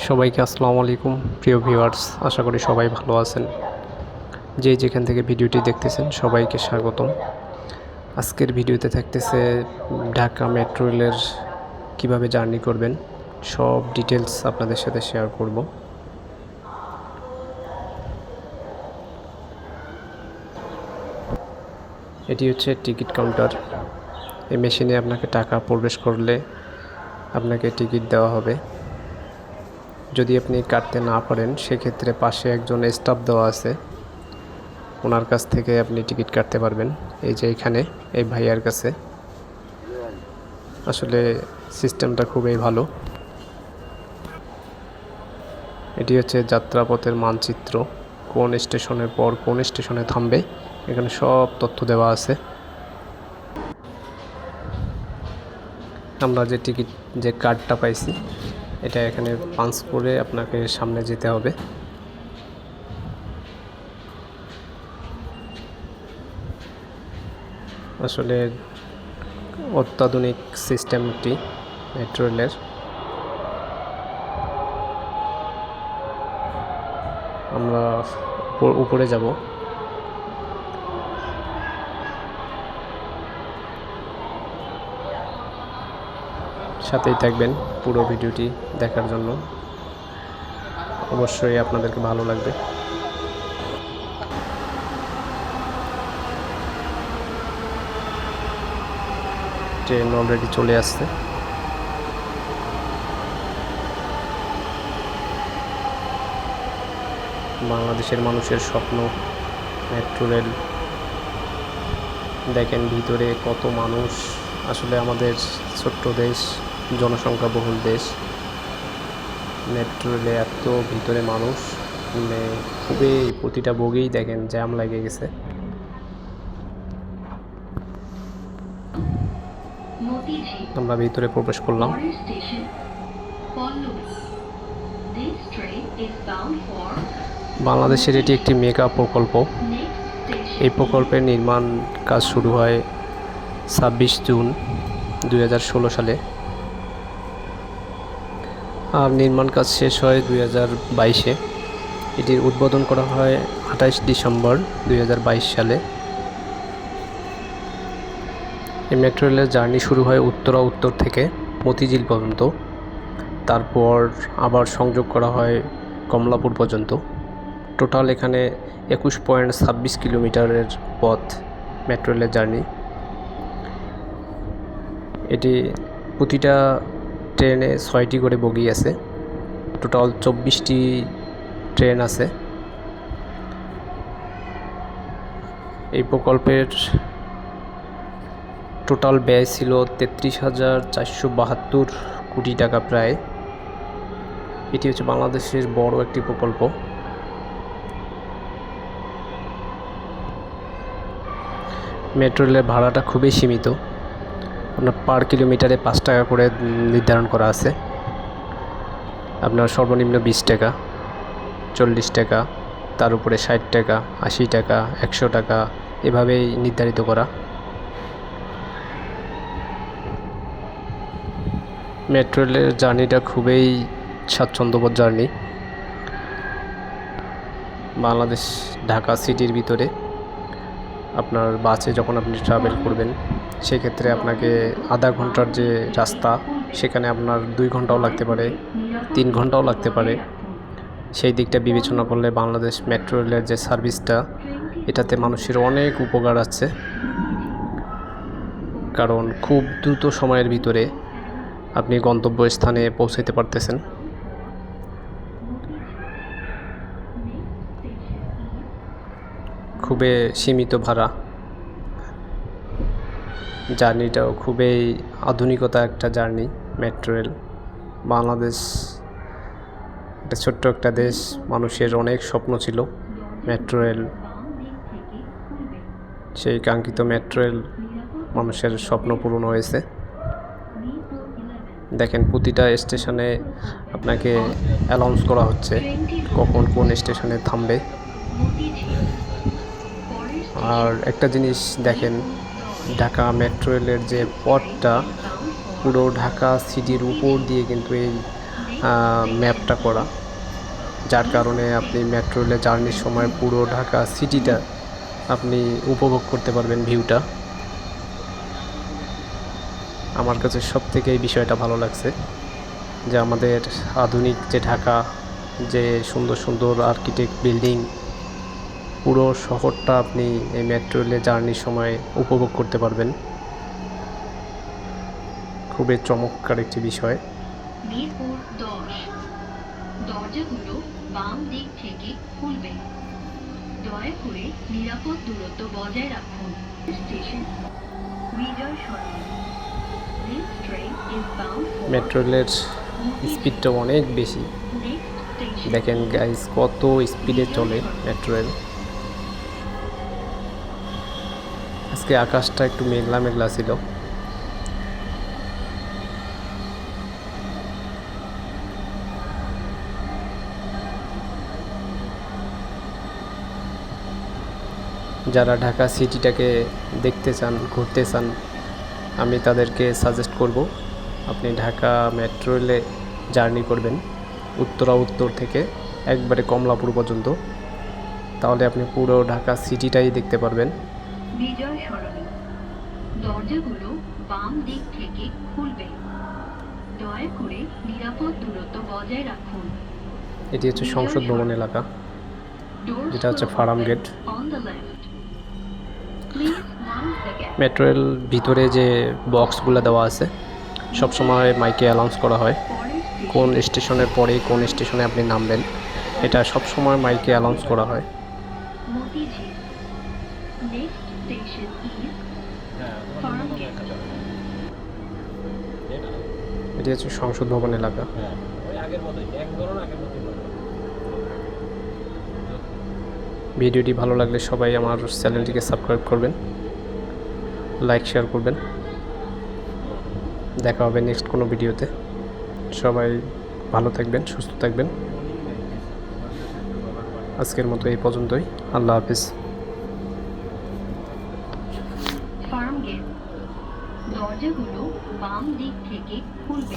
সবাইকে আসসালামু আলাইকুম, প্রিয় ভিউয়ার্স, আশা করি সবাই ভালো আছেন। যে যেখান থেকে ভিডিওটি দেখতেছেন, সবাইকে স্বাগতম। আজকের ভিডিওতে থাকতেছে ঢাকা মেট্রো রেলের কীভাবে জার্নি করবেন, সব ডিটেলস আপনাদের সাথে শেয়ার করব। এটি হচ্ছে টিকিট কাউন্টার। এই মেশিনে আপনাকে টাকা প্রবেশ করলে আপনাকে টিকিট দেওয়া হবে। যদি আপনি কাটতে না পারেন, সেক্ষেত্রে পাশে একজন স্টাফ দেওয়া আছে। ওনার কাছ থেকে আপনি টিকিট কাটতে পারবেন। এই যে এখানে, এই ভাইয়ার কাছে। আসলে সিস্টেমটা খুবই ভালো। এটি হচ্ছে যাত্রাপথের মানচিত্র। কোন স্টেশনের পর কোন স্টেশনে থামবে, এখানে সব তথ্য দেওয়া আছে। আমরা যে টিকিট, যে কার্ডটা পাইছি এটা এখানে পাঞ্চ করে আপনাকে সামনে যেতে হবে। আসলে অত্যাধুনিক সিস্টেমটি মেট্রো রেলের আমরা উপ- উপরে যাব। সাথেই থাকবেন পুরো ভিডিওটি দেখার জন্য। অবশ্যই আপনাদেরকে ভালো লাগবে। ট্রেন অলরেডি চলে আসছে। বাংলাদেশের মানুষের স্বপ্ন, মেট্রো রেল। দেখেন ভিতরে কত মানুষ। আসলে আমাদের ছোট্ট দেশ। জনসংখ্যা বহুল দেশ। মেট্রো রেলে এত ভিতরে মানুষ মানে খুবই প্রতিটা বগেই দেখেন জ্যাম লাগে গেছে। আমরা ভিতরে প্রবেশ করলাম। বাংলাদেশের এটি একটি মেগা প্রকল্প। এই প্রকল্পের নির্মাণ কাজ শুরু হয় ছাব্বিশ জুন দু হাজার ষোলো সালে। নির্মাণ কাজ শেষ হয় দুই হাজার বাইশে। এটির উদ্বোধন করা হয় আঠাশ ডিসেম্বর দু হাজার বাইশ সালে। এই মেট্রো রেলের জার্নি শুরু হয় উত্তরা উত্তর থেকে মতিঝিল পর্যন্ত। তারপর আবার সংযোগ করা হয় কমলাপুর পর্যন্ত। টোটাল এখানে একুশ পয়েন্ট ছাব্বিশ কিলোমিটারের পথ মেট্রো রেলের জার্নি এটি প্রতিটা ট্রেনে ছয়টি করে বগি আছে। টোটাল চব্বিশটি ট্রেন আছে। এই প্রকল্পের টোটাল ব্যয় ছিল তেত্রিশ হাজার চারশো বাহাত্তর কোটি টাকা প্রায়। এটি হচ্ছে বাংলাদেশের বড় একটি প্রকল্প। মেট্রো রেলের ভাড়াটা খুবই সীমিত। আপনার পার কিলোমিটারে পাঁচ টাকা করে নির্ধারণ করা আছে। আপনার সর্বনিম্ন বিশ টাকা, চল্লিশ টাকা, তার উপরে ষাট টাকা, আশি টাকা, একশো টাকা, এভাবেই নির্ধারিত করা। মেট্রো রেলের জার্নিটা খুবই স্বাচ্ছন্দ্যবোধ জার্নি। বাংলাদেশ, ঢাকা সিটির ভিতরে আপনার বাসে যখন আপনি ট্রাভেল করবেন, সেক্ষেত্রে আপনাকে আধা ঘণ্টার যে রাস্তা, সেখানে আপনার দুই ঘন্টাও লাগতে পারে, তিন ঘন্টাও লাগতে পারে। সেই দিকটা বিবেচনা করলে বাংলাদেশ মেট্রো রেলের যে সার্ভিসটা এটাতে মানুষের অনেক উপকার আছে। কারণ খুব দ্রুত সময়ের ভিতরে আপনি গন্তব্যস্থানে পৌঁছাতে পারতেছেন। খুবই সীমিত ভাড়া। জার্নিটাও খুবই আধুনিকতা একটা জার্নি, মেট্রো রেল। বাংলাদেশ একটা ছোট্ট একটা দেশ, মানুষের অনেক স্বপ্ন ছিল মেট্রো রেল। সেই কাঙ্ক্ষিত মেট্রো রেল মানুষের স্বপ্ন পূরণ হয়েছে। দেখেন প্রতিটা স্টেশনে আপনাকে অ্যানাউন্স করা হচ্ছে কখন কোন স্টেশনে থামবে। আর একটা জিনিস দেখেন, ঢাকা মেট্রো রেলের যে পথটা, পুরো ঢাকা সিটির উপর দিয়ে কিন্তু এই ম্যাপটা করা। যার কারণে আপনি মেট্রো রেলে জার্নির সময় পুরো ঢাকা সিটিটা আপনি উপভোগ করতে পারবেন ভিউটা আমার কাছে সব থেকে এই বিষয়টা ভালো লাগছে, যে আমাদের আধুনিক যে ঢাকা, যে সুন্দর সুন্দর আর্কিটেক্ট বিল্ডিং পুরো শহরটা আপনি এই মেট্রো রেলে জার্নির সময় উপভোগ করতে পারবেন। খুবই চমৎকার একটি বিষয়। মিরপুর দশ। দরজাগুলো বাম দিক থেকে খুলবে। দয়া করে নিরাপদ দূরত্ব বজায় রাখুন। Station Bijoy Sarani This train is bound for metro রেলের স্পিডটা অনেক বেশি. দেখেন গাইস কত স্পিডে চলে মেট্রো রেল আজকে আকাশটা একটু মেঘলা মেঘলা ছিল। যারা ঢাকা সিটিটাকে দেখতে চান, ঘুরতে চান, আমি তাদেরকে সাজেস্ট করব, আপনি ঢাকা মেট্রো রেলে জার্নি করবেন, উত্তরা উত্তর থেকে একবারে কমলাপুর পর্যন্ত। তাহলে আপনি পুরো ঢাকা সিটিটাই দেখতে পারবেন। বিজয় সরণি। দরজাগুলো বাম দিক থেকে খুলবে। দয়া করে নিরাপদ দূরত্ব বজায় রাখুন। এটি হচ্ছে সংসদ ভবন এলাকা। যেটা হচ্ছে ফার্ম গেট. মেট্রো রেল ভিতরে যে বক্সগুলো দেওয়া আছে সব সময় মাইকে অ্যানাউন্স করা হয়। কোন স্টেশনের পরে কোন স্টেশনে আপনি নামবেন এটা সব সময় মাইকে অ্যানাউন্স করা হয়। Station is এটি? হচ্ছে সংসদ ভবন এলাকা। ভিডিওটি ভালো লাগলে সবাই আমার চ্যানেলটিকে সাবস্ক্রাইব করবেন লাইক শেয়ার করবেন। দেখা হবে নেক্সট কোনো ভিডিওতে। সবাই ভালো থাকবেন সুস্থ থাকবেন। আজকের মতো এই পর্যন্তই। আল্লাহ হাফিজ ফার্ম গেট দরজাগুলো বাম দিক থেকে খুলবে।